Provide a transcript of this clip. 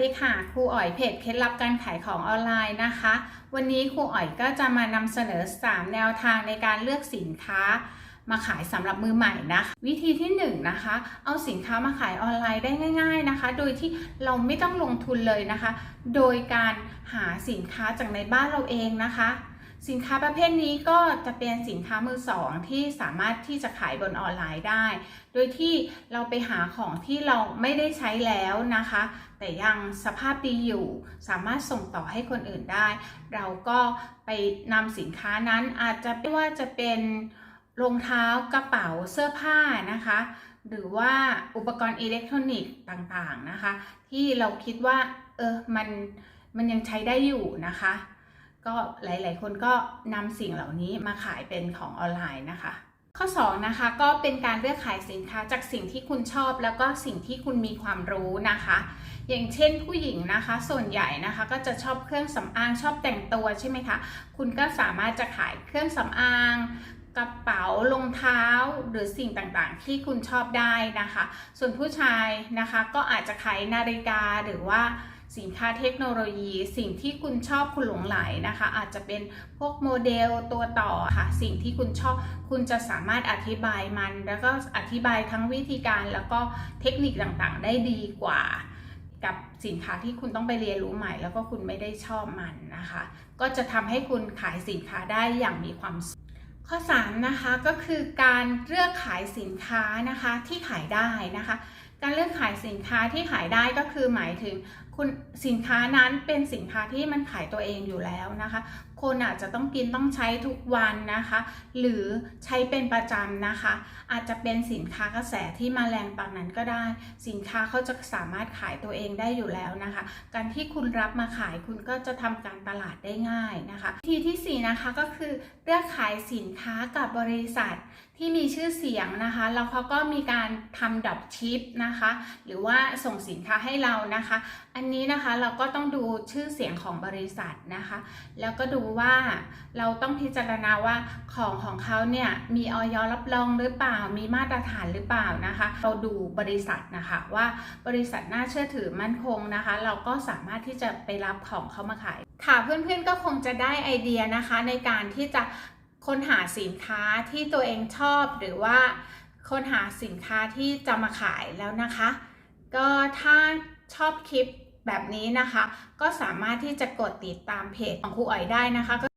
ดีค่ะครูอ๋อยเพจเคล็ดลับการขายของออนไลน์นะคะ วันนี้ครูอ๋อยก็จะมานำเสนอ 3 แนวทางในการเลือกสินค้า มาขายสำหรับมือใหม่นะคะวิธีที่1นงนะคะ เอาสินค้ามาขายออนไลน์ได้ง่าย ๆนะคะ โดยที่เราไม่ต้องลงทุนเลยนะคะ โดยการหาสินค้าจากในบ้านเราเองนะคะ สินค้าประเภทนี้ก็จะเป็นสินค้ามือสองที่สามารถที่จะขายบนออนไลน์ได้ โดยที่เราไปหาของที่เราไม่ได้ใช้แล้วนะคะ แต่ยังสภาพดีอยู่ สามารถส่งต่อให้คนอื่นได้ เราก็ไปนำสินค้านั้นอาจจะไม่ว่าจะเป็นรองเท้ากระเป๋าเสื้อผ้านะคะ หรือว่าอุปกรณ์อิเล็กทรอนิกส์ต่างๆนะคะ ที่เราคิดว่าเออมันมันยังใช้ได้อยู่นะคะ ก็หลาย ๆ คนก็นำสิ่งเหล่านี้มาขายเป็นของออนไลน์นะคะ ข้อ2นะคะก็เป็นการเลือกขายสินค้าจากสิ่งที่คุณชอบ แล้วก็สิ่งที่คุณมีความรู้นะคะ อย่างเช่นผู้หญิงนะคะ ส่วนใหญ่นะคะก็จะชอบเครื่องสำอางชอบแต่งตัวใช่ไหมคะ คุณก็สามารถจะขายเครื่องสำอางกระเป๋ารองเท้าหรือสิ่งต่างๆ ที่คุณชอบได้นะคะ ส่วนผู้ชายนะคะก็อาจจะขายนาฬิกาหรือว่า สินค้าเทคโนโลยีสิ่งที่คุณชอบคุณหลงไหลนะคะ อาจจะเป็นพวกโมเดลตัวต่อค่ะ สิ่งที่คุณชอบคุณจะสามารถอธิบายมัน แล้วก็อธิบายทั้งวิธีการแล้วก็เทคนิคต่างๆ ได้ดีกว่ากับสินค้าที่คุณต้องไปเรียนรู้ใหม่ แล้วก็คุณไม่ได้ชอบมันนะคะ ก็จะทำให้คุณขายสินค้าได้อย่างมีความสุขข้อ3นะคะก็คือการเลือกขายสินค้านะคะที่ขายได้นะคะ การเลือกขายสินค้าที่ขายได้ก็คือหมายถึงคุณสินค้านั้นเป็นสินค้าที่มันขายตัวเองอยู่แล้วนะคะ คนอาจจะต้องกินต้องใช้ทุกวันนะคะ หรือใช้เป็นประจำนะคะ อาจจะเป็นสินค้ากระแสที่มาแรงตอนนั้นก็ได้ สินค้าเขาจะสามารถขายตัวเองได้อยู่แล้วนะคะ การที่คุณรับมาขายคุณก็จะทำการตลาดได้ง่ายนะคะวิธีที่ 4 นะคะก็คือเลือกขายสินค้ากับบริษัทที่มีชื่อเสียงนะคะแล้วเขาก็มีการทำดรอปชิปนะคะ หรือว่าส่งสินค้าให้เรานะคะ อันนี้นะคะเราก็ต้องดูชื่อเสียงของบริษัทนะคะ แล้วก็ดูว่าเราต้องพิจารณาว่าของของเขาเนี่ยมีออยรับรองหรือเปล่า มีมาตรฐานหรือเปล่านะคะ เราดูบริษัทนะคะว่าบริษัทน่าเชื่อถือมั่นคงนะคะ เราก็สามารถที่จะไปรับของเขามาขาย ค่ะเพื่อนๆก็คงจะได้ไอเดียนะคะในการที่จะค้นหาสินค้าที่ตัวเองชอบหรือว่า ค้นหาสินค้าที่จะมาขายแล้วนะคะ ก็ถ้าชอบคลิปแบบนี้นะคะ ก็สามารถที่จะกดติดตามเพจของครูอ๋อยได้นะคะ